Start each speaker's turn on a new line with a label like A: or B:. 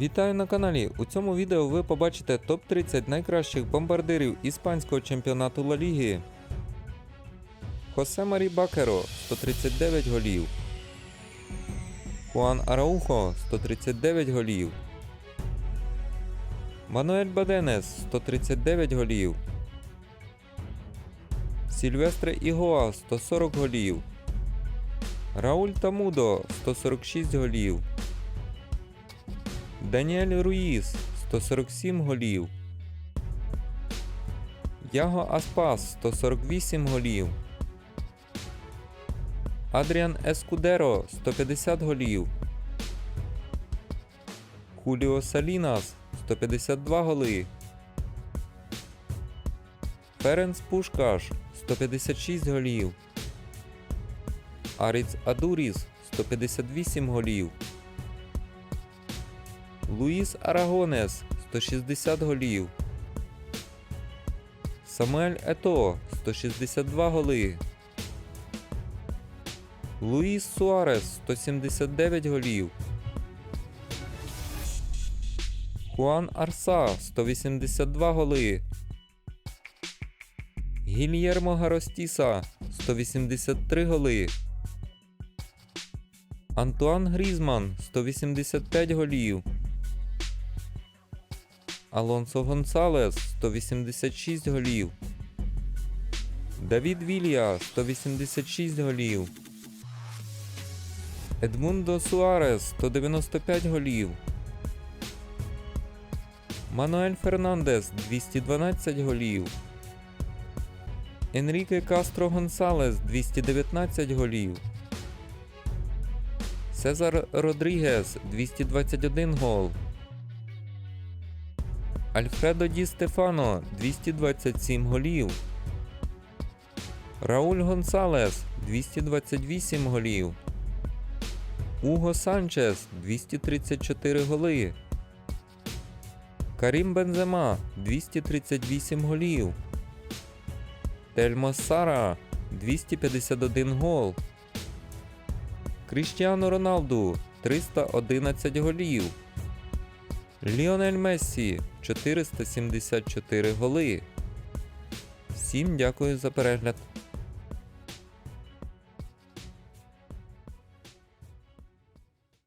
A: Вітаю на каналі. У цьому відео ви побачите топ-30 найкращих бомбардирів іспанського чемпіонату Ла Ліги. Хосе Марі Бакеро 139 голів. Хуан Араухо 139 голів. Мануель Баденес 139 голів. Сільвестре Ігоа 140 голів. Рауль Тамудо 146 голів. Даніель Руїс 147 голів. Яго Аспас 148 голів. Адріан Ескудеро 150 голів. Хуліо Салінас 152 голи. Ференц Пушкаш 156 голів. Аріц Адуріс 158 голів. Луїс Арагонес 160 голів. Самуель Ето 162 голи. Луїс Суарес 179 голів. Хуан Арса 182 голи. Гільєрмо Гаростіса 183 голи. Антуан Грізман 185 голів. Алонсо Гонсалес 186 голів. Давід Вілья 186 голів. Едмундо Суарес 195 голів. Мануель Фернандес 212 голів. Енріке Кастро Гонсалес 219 голів. Сезар Родрігес 221 гол. Альфредо Ді Стефано 227 голів. Рауль Гонсалес 228 голів. Уго Санчес 234 голи. Карім Бензема 238 голів. Тельмо Сара 251 гол. Кріштіану Роналду 311 голів. Ліонель Мессі 474 голи. Всім дякую за перегляд.